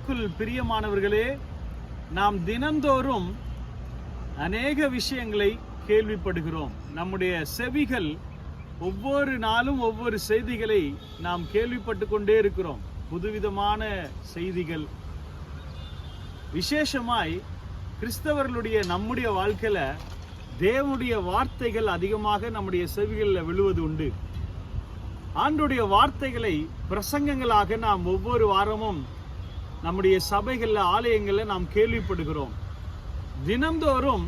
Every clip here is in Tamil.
கிறிஸ்துவுக்குள் பிரியமானவர்களே நாம் தினந்தோறும் அநேக விஷயங்களை கேள்விப்படுகிறோம். நம்முடைய செவிகள் ஒவ்வொரு நாளும் ஒவ்வொரு செய்திகளை நாம் கேள்விப்பட்டு கொண்டே இருக்கிறோம். புதுவிதமான செய்திகள். விசேஷமாய் கிறிஸ்தவர்களுடைய நம்முடைய வாழ்க்கையில் தேவனுடைய வார்த்தைகள் அதிகமாக நம்முடைய செவிகளில் விழுவது உண்டு. ஆண்டுடைய வார்த்தைகளை பிரசங்கங்களாக நாம் ஒவ்வொரு வாரமும் நம்முடைய சபைகளில் ஆலயங்களில் நாம் கேள்விப்படுகிறோம். தினந்தோறும்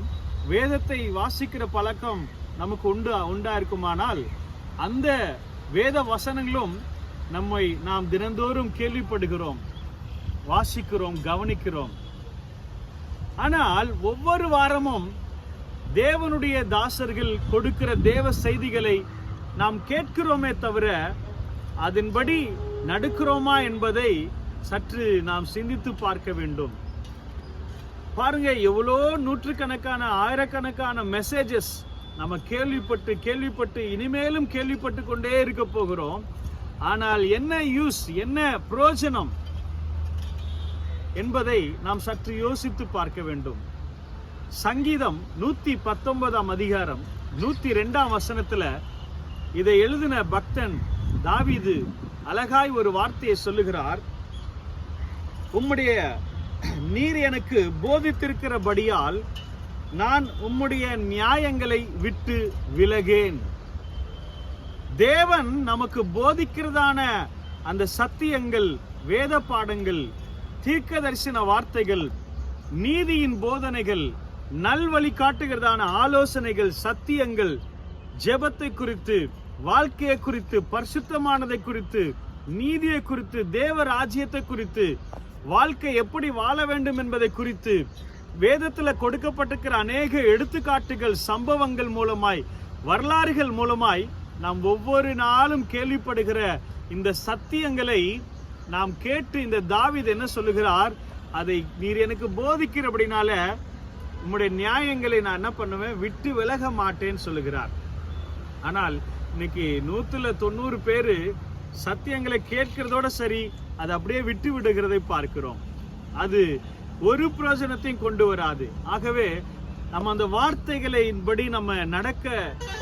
வேதத்தை வாசிக்கிற பழக்கம் நமக்கு உண்டு உண்டா இருக்குமானால் அந்த வேத வசனங்களும் நம்மை நாம் தினந்தோறும் கேள்விப்படுகிறோம் வாசிக்கிறோம் கவனிக்கிறோம். ஆனால் ஒவ்வொரு வாரமும் தேவனுடைய தாசர்கள் கொடுக்கிற தேவ செய்திகளை நாம் கேட்கிறோமே தவிர அதன்படி நடக்கிறோமா என்பதை சற்று நாம் சிந்தித்து பார்க்க வேண்டும். பாருங்க எவ்வளோ நூற்றுக்கணக்கான ஆயிரக்கணக்கான மெசேஜஸ் நம்ம கேள்விப்பட்டு கேள்விப்பட்டு இனிமேலும் கேள்விப்பட்டு கொண்டே இருக்க போகிறோம். ஆனால் என்ன யூஸ் என்ன பிரயோஜனம் என்பதை நாம் சற்று யோசித்து பார்க்க வேண்டும். சங்கீதம் நூத்தி பத்தொன்பதாம் அதிகாரம் நூத்தி ரெண்டாம் வசனத்துல இதை எழுதின பக்தன் தாவிது அழகாய் ஒரு வார்த்தையை சொல்லுகிறார். உம்முடைய நீர் எனக்கு போதித்திருக்கிறபடியால் நான் உம்முடைய நியாயங்களை விட்டு விலகேன். தேவன் நமக்கு போதிக்கிறதான அந்த சத்தியங்கள் வேத பாடங்கள் தீர்க்க தரிசன வார்த்தைகள் நீதியின் போதனைகள் நல்வழி காட்டுகிறதான ஆலோசனைகள் சத்தியங்கள் ஜெபத்தை குறித்து வாழ்க்கையை குறித்து பரிசுத்தமானதை குறித்து நீதியை குறித்து தேவ ராஜ்யத்தை குறித்து வாழ்க்கை எப்படி வாழ வேண்டும் என்பதை குறித்து வேதத்தில் கொடுக்கப்பட்டிருக்கிற அநேக எடுத்துக்காட்டுகள் சம்பவங்கள் மூலமாய் வரலாறுகள் மூலமாய் நாம் ஒவ்வொரு நாளும் கேள்விப்படுகிற இந்த சத்தியங்களை நாம் கேட்டு இந்த தாவித் என்ன சொல்லுகிறார்? அதை நீர் எனக்கு போதிக்கிற அப்படின்னால உம்முடைய நியாயங்களை நான் என்ன பண்ணுவேன்? விட்டு விலக மாட்டேன்னு சொல்லுகிறார். ஆனால் இன்னைக்கு நூற்றுல தொண்ணூறு பேர் சத்தியங்களை கேட்கிறதோட சரி அதை அப்படியே விட்டு விடுகிறதை பார்க்கிறோம். அது ஒரு பிரயோஜனத்தையும் கொண்டு வராது. ஆகவே நம்ம அந்த வார்த்தைகளின்படி நம்ம நடக்க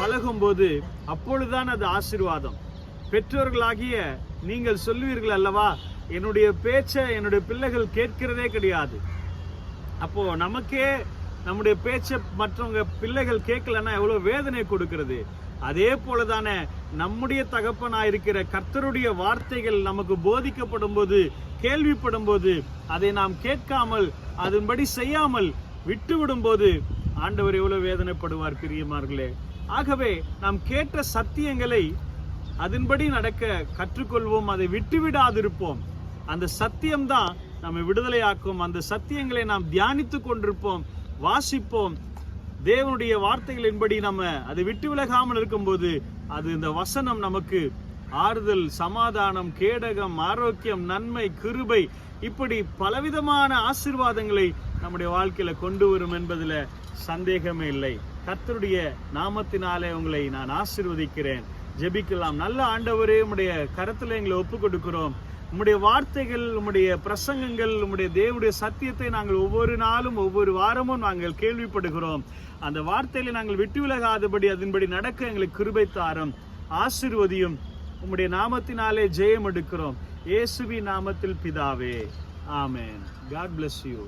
பழகும் போது அப்பொழுதுதான் அது ஆசீர்வாதம். பெற்றோர்களாகிய நீங்கள் சொல்லுவீர்கள் அல்லவா என்னுடைய பேச்சை என்னுடைய பிள்ளைகள் கேட்கிறதே கிடையாது. அப்போ நமக்கே நம்முடைய பேச்சை மற்றவங்க பிள்ளைகள் கேட்கலன்னா எவ்வளோ வேதனை கொடுக்கிறது. அதே போல தானே நம்முடைய தகப்பனா இருக்கிற கர்த்தருடைய வார்த்தைகள் நமக்கு போதிக்கப்படும் போது கேள்விப்படும் போது அதை நாம் கேட்காமல் அதன்படி செய்யாமல் விட்டுவிடும் போது ஆண்டவர் எவ்வளவு வேதனைப்படுவார் பிரியமார்களே. ஆகவே நாம் கேட்ட சத்தியங்களை அதன்படி நடக்க கற்றுக்கொள்வோம் அதை விட்டுவிடாதிருப்போம். அந்த சத்தியம்தான் நம்மை விடுதலையாக்கும். அந்த சத்தியங்களை நாம் தியானித்து கொண்டிருப்போம் வாசிப்போம் தேவனுடைய வார்த்தைகளின்படி நம்ம அதை விட்டு விலகாமல் இருக்கும்போது அது இந்த வசனம் நமக்கு ஆறுதல் சமாதானம் கேடகம் ஆரோக்கியம் நன்மை கிருபை இப்படி பலவிதமான ஆசிர்வாதங்களை நம்முடைய வாழ்க்கையில கொண்டு வரும் என்பதுல சந்தேகமே இல்லை. கர்த்தருடைய நாமத்தினாலே உங்களை நான் ஆசிர்வதிக்கிறேன். ஜெபிக்கலாம். நல்ல ஆண்டவரே உடைய கரத்தில் எங்களை ஒப்பு கொடுக்கிறோம் உம்முடைய வார்த்தைகள் உம்முடைய பிரசங்கங்கள் உம்முடைய தேவனுடைய சத்தியத்தை நாங்கள் ஒவ்வொரு நாளும் ஒவ்வொரு வாரமும் நாங்கள் கேள்விப்படுகிறோம். அந்த வார்த்தைகளை நாங்கள் விட்டு விலகாதபடி அதன்படி நடக்க எங்களுக்கு கிருபை தாரம். ஆசிர்வதியும் உம்முடைய நாமத்தினாலே ஜெயம் எடுக்கிறோம் இயேசுவி நாமத்தில் பிதாவே. ஆமேன். God bless you